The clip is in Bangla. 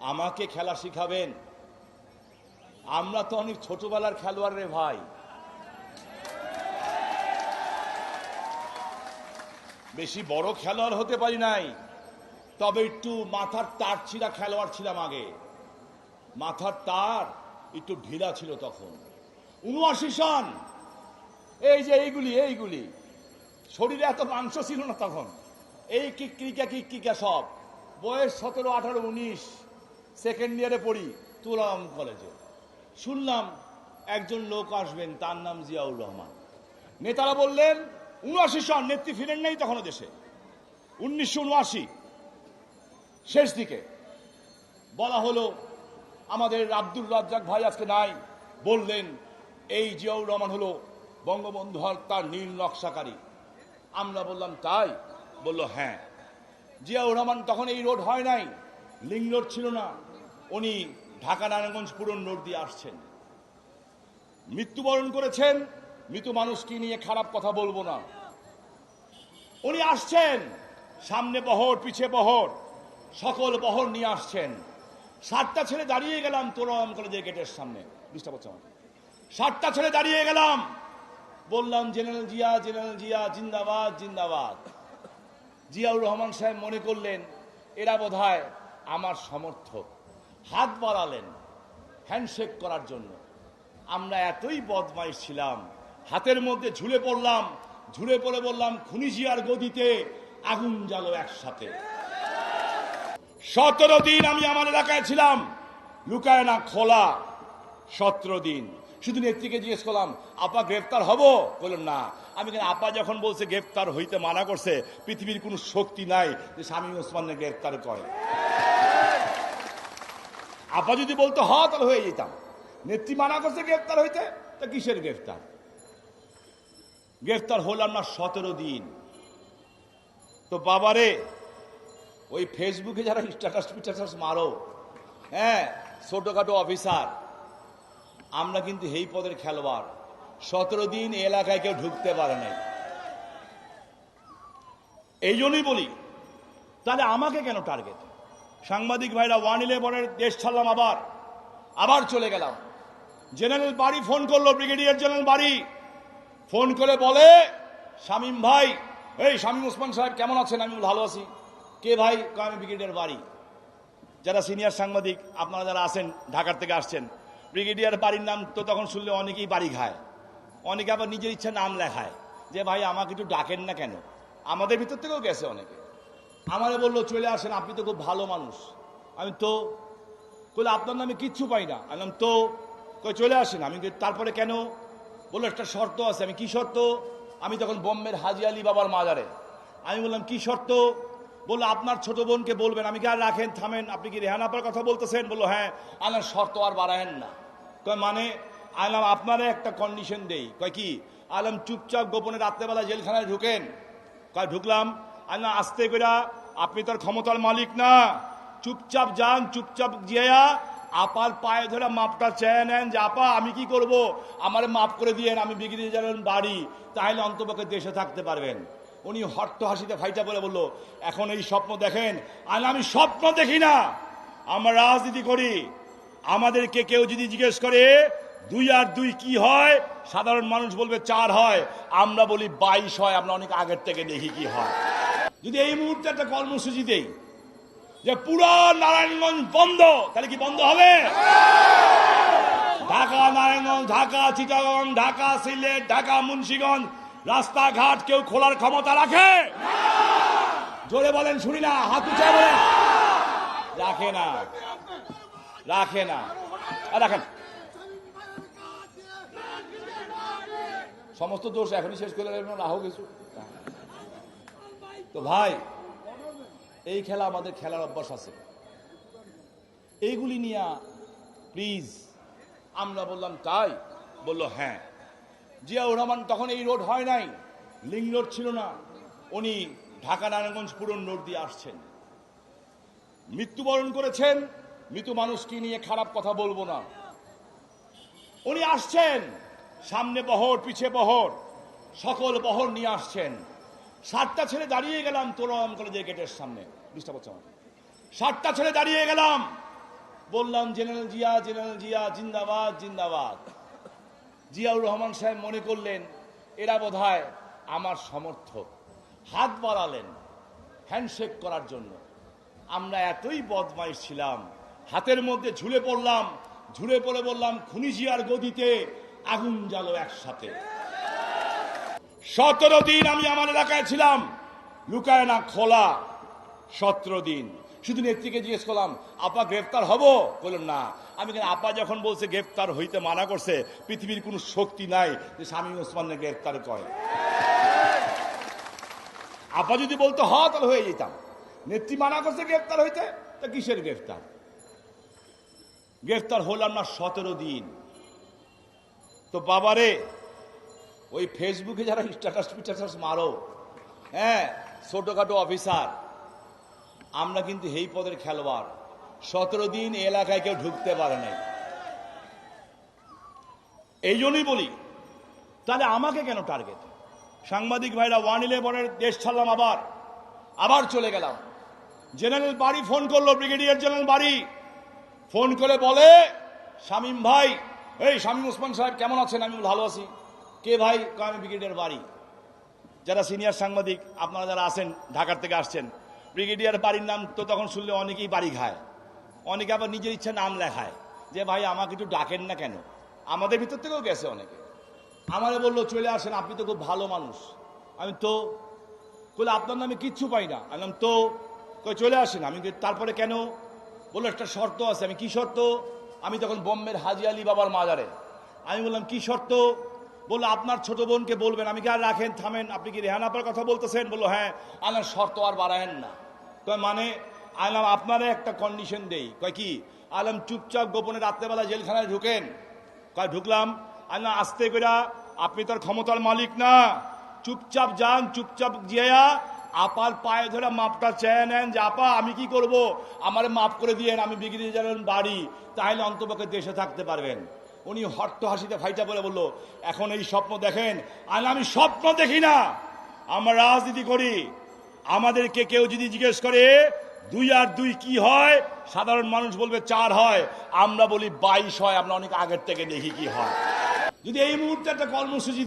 আমাকে খেলা শিখাবেন। আমরা তো অনেক ছোটবেলার খেলোয়াড় রে ভাই। বেশি বড় খেলোয়াড় হতে পারি নাই, তবে একটু মাথার তার ছিঁড়া খেলোয়াড় ছিলাম আগে। মাথার তার একটু ঢিলা ছিল তখন। উনআশি সন এই যে এইগুলি এইগুলি। শরীরে এত মাংস ছিল না তখন। এই কিক্রিকা কিক্রিকা সব। বয়স সতেরো, আঠারো, উনিশ। সেকেন্ড ইয়ারে পড়ি তুলাম কলেজে। শুনলাম একজন লোক আসবেন, তার নাম জিয়াউর রহমান। নেতারা বললেন, উনআশি সন, নেত্রী ফিরেন নাই তখনও দেশে। উনিশশো উনআশি, শেষ দিকে। বলা হলো, আমাদের আব্দুল রাজ্জাক ভাই আজকে নাই, বললেন, এই জিয়াউর রহমান হলো বঙ্গবন্ধু হত্যার নীল নকশাকারী। আমরা বললাম, তাই? বলল হ্যাঁ। জিয়াউর রহমান তখন এই রোড হয় নাই। লিং রোড ছিল না, উনি ঢাকা নারায়ণগঞ্জ পুরন রোড দিয়ে আসছেন। মৃত্যুবরণ করেছেন, মৃত মানুষকে নিয়ে খারাপ কথা বলব না। উনি আসছেন, সামনে বহর, পিছে বহর, সকল বহর নিয়ে আসছেন। সাতটা ছেলে দাঁড়িয়ে গেলাম তোরম কলেজের গেটের সামনে। হচ্ছে আমার। সাতটা ছেলে দাঁড়িয়ে গেলাম। বললাম, জেনারেল জিয়া জেনারেল জিয়া, জিন্দাবাদ জিন্দাবাদ। জিয়াউর রহমান সাহেব মনে করলেন, এরা বোধহয় আমার সমর্থক। হাত বাড়ালেন হ্যান্ডশেক করার জন্য। আমরা এতই বদমাইশ ছিলাম, হাতের মধ্যে ঝুলে পড়লাম, ঝুলে পড়ে বললাম, খুনিজিয়ার গদিতে আগুন জ্বালো একসাথে। সতেরো দিন আমি আমার এলাকায় ছিলাম। লুকায় না, খোলা। সতেরো দিন। শুধু নেত্রীকে জিজ্ঞেস করলাম, আপা গ্রেফতার হব? বললাম না। আমি কেন আপা যখন বলছে গ্রেফতার হইতে মানা করছে, পৃথিবীর কোনো শক্তি নাই যে স্বামী ওসমানকে গ্রেফতার করে। আপা যদি বলতো, হ, তাহলে হয়ে যেতাম। নেত্রী মানা করছে, গ্রেফতার হইতে? তা কিসের গ্রেফতার? গ্রেফতার হলাম না সতেরো দিন। তো বাবারে, ওই ফেসবুকে যারা স্ট্যাটাস স্ট্যাটাস মারো হ্যাঁ ছোটখাটো অফিসার, আমরা কিন্তু এই পদের খেলোয়াড়। সতেরো দিন এলাকায় কেউ ঢুকতে পারে নাই। এই জন্যই বলি, তাহলে আমাকে কেন টার্গেট? সাংবাদিক ভাইরা ওয়ান ইলেভেনের দেশ ছাড়লাম আবার। আবার চলে গেলাম। জেনারেল বাড়ি ফোন করল, ব্রিগেডিয়ার জেনারেল বাড়ি। ফোন করে বলে, শামীম ভাই, এই শামীম ওসমান সাহেব কেমন আছেন? আমি ভালো আছি। কে ভাই? আমি ব্রিগেডিয়ার বাড়ি। যারা সিনিয়র সাংবাদিক, আপনারা যারা আছেন, ঢাকার থেকে আসছেন, ব্রিগেডিয়ার বাড়ির নাম তো তখন শুনলে অনেকেই বাড়ি খায়। অনেকে আবার নিজের ইচ্ছা নাম লেখায় যে, ভাই, আমাকে একটু ডাকেন না কেন? আমাদের ভিতর থেকেও গেছে অনেকে। আমারে বলল, চলে আসেন, আপনি তো খুব ভালো মানুষ। আমি তো বলে আপনার নামে কিচ্ছু পাই না। আমি তো? কই, চলে আসেন। আমি তারপরে কেন? বলল, একটা শর্ত আছে। আমি, কি শর্ত? আমি তখন বোম্বের হাজি আলী বাবার মাজারে। আমি বললাম, কি শর্ত? বলল, আপনার ছোট বোনকে বলবেন। আমি কি আর রাখেন, থামেন, আপনি কি রেহান আপার কথা বলতেছেন? বলল হ্যাঁ আমার শর্ত আর বাড়ায়েন না। কয় মানে? আলাম আপনারে একটা কন্ডিশন দেই। কয় কি? আলাম চুপচাপ গোপনে রাত্রেবেলা জেলখানায় ঢুকেন। কয় ঢুকলাম। আল্লাহ আস্তে করে আপনি তার ক্ষমতার মালিক না। চুপচাপ যান, চুপচাপ জিয়া আপার পায়ে ধরে মাপটা চেয়ে নেন যে, আপা, আমি কি করব? আমার মাপ করে দিয়েন, আমি বিক্রি যাবেন বাড়ি। তাহলে অন্তপক্ষে দেশে থাকতে পারবেন। উনি হট্ট হাসিতে ফাইটা বলে বলল, এখন এই স্বপ্ন দেখেন, আর আমি স্বপ্ন দেখি না। আমরা রাজনীতি করি। আমাদেরকে কেউ যদি জিজ্ঞেস করে, দুই আর দুই কি হয়? সাধারণ মানুষ বলবে, চার হয়। আমরা বলি, বাইশ হয়। আমরা অনেক আগের থেকে দেখি কি হয়। যদি এই মুহূর্তে একটা কর্মসূচি দেই, যে পুরো নারায়ণগঞ্জ বন্ধ, তাহলে কি বন্ধ হবে? ঢাকা, নারায়ণগঞ্জ, ঢাকা, চিটাগং, ঢাকা, সিলেট, ঢাকা, মুন্সিগঞ্জ, রাস্তাঘাট কেউ খোলার ক্ষমতা রাখে? জোরে বলেন, শুনি না, হাত বলেন। রাখে না রাখে না। রাখেন। সমস্ত দোষ এখনই শেষ করে রাহু কিছু? তো ভাই, এই খেলা আমাদের খেলার অভ্যাস আছে। এইগুলি নিয়ে প্লিজ আমরা বললাম, তাই? বলল হ্যাঁ। জিয়াউর রহমান তখন এই রোড হয় নাই লিং রোড ছিল না। উনি ঢাকা নারায়ণগঞ্জ পুরন রোড দিয়ে আসছেন। মৃত্যুবরণ করেছেন, মৃত মানুষকে নিয়ে খারাপ কথা বলব না। উনি আসছেন, সামনে বহর, পিছে বহর, সকল বহর নিয়ে আসছেন। সাতটা ছেলে দাঁড়িয়ে গেলাম তোরম কলেজের গেটের সামনে। ডিস্টার্ব হচ্ছে আমার সাতটা ছেলে দাঁড়িয়ে গেলাম। বললাম, জেনারেল জিয়া জেনারেল জিয়া, জিন্দাবাদ জিন্দাবাদ। জিয়াউর রহমান সাহেব মনে করলেন, এরা বোধহয় আমার সমর্থক। হাত বাড়ালেন হ্যান্ডশেক করার জন্য। আমরা এতই বদমাইশ ছিলাম, হাতের মধ্যে ঝুলে পড়লাম, ঝুলে পড়ে বললাম, খুনি জিয়ার গদিতে আগুন জ্বালো একসাথে সতেরো দিন আমি আমার এলাকায় ছিলাম। লুকায় না, খোলা। সতেরো দিন। শুধু নেত্রীকে জিজ্ঞেস করলাম, আপা গ্রেফতার হব? বললেন, না। আমি কেন আপা যখন বলছে গ্রেফতার হইতে মানা করছে, পৃথিবীর কোনো শক্তি নাই যে স্বামী ওসমানকে গ্রেফতার করে। আপা যদি বলতো, হ, তাহলে হয়ে যেতাম। নেত্রী মানা করছে গ্রেফতার হইতে, তা কিসের গ্রেফতার? গ্রেফতার হলাম না সতেরো দিন। তো বাবারে ওই ফেসবুকে যারা স্ট্যাটাস ফিটাটাস মারো হ্যাঁ ছোটখাটো অফিসার আমরা কিন্তু এই পদের খেলোয়াড়। সতেরো দিন এলাকায় কেউ ঢুকতে পারে নাই। এই জন্যই বলি, তাহলে আমাকে কেন টার্গেট সাংবাদিক ভাইরা ওয়ান ইলেভেনের দেশ ছাড়লাম আবার। আবার চলে গেলাম। জেনারেল বাড়ি ফোন করল ব্রিগেডিয়ার জেনারেল বাড়ি। ফোন করে বলে, শামীম ভাই, এই শামীম ওসমান সাহেব কেমন আছেন? আমি ভালো আছি। কে ভাই? আমি ব্রিগেডিয়ার বাড়ি। যারা সিনিয়র সাংবাদিক, আপনারা যারা আসেন ঢাকার থেকে আসছেন, ব্রিগেডিয়ার বাড়ির নাম তো তখন শুনলে অনেকেই বাড়ি খায়। অনেকে আবার নিজের ইচ্ছা নাম লেখায়, যে ভাই আমাকে একটু ডাকেন না কেন? আমাদের ভিতর থেকেও গেছে অনেকে। আমারে বলল, চলে আসেন, আপনি তো খুব ভালো মানুষ। আমি তো বলে আপনার নামে কিচ্ছু পাই না। আমি তো? কই, চলে আসেন। আমি তারপরে কেন? বলল, একটা শর্ত আছে। আমি, কি শর্ত? আমি তখন বোম্বের হাজি আলী বাবার মাজারে। আমি বললাম, কি শর্ত? বলল, আপনার ছোট বোনকে বলবেন, আমি কি আর রাখেন, থামেন, আপনি কি রেহান আপার কথা বলতেছেন? বলল হ্যাঁ আমার শর্ত আর বাড়ায়েন না। কয় মানে? আলাম আপনারা একটা কন্ডিশন দেই। কয়, কি? আলাম চুপচাপ গোপনে রাত্রেবেলা জেলখানায় ঢুকেন। কয়, ঢুকলাম। আল্লাহ, আস্তে করে আপনি তার ক্ষমতার মালিক না। চুপচাপ যান, চুপচাপ জিয়া আপার পায়ে ধরে মাপটা চেয়ে নেন যে, আপা, আমি কি করব? আমার মাপ করে দিয়েন, আমি বিক্রি যাবেন বাড়ি। তাহলে অন্তপক্ষে দেশে থাকতে পারবেন। উনি হট্ট হাসিতে ফাইটা বলে বলল, এখন এই স্বপ্ন দেখেন, আর আমি স্বপ্ন দেখি না। আমরা রাজনীতি করি। আমাদেরকে কেউ যদি জিজ্ঞেস করে, দুই আর দুই কি হয়? সাধারণ মানুষ বলবে চার হয়। আমরা বলি বাইশ হয়, আমরা অনেক আগের থেকে দেখি কি হয়। যদি এই মুহূর্তে একটা কর্মসূচি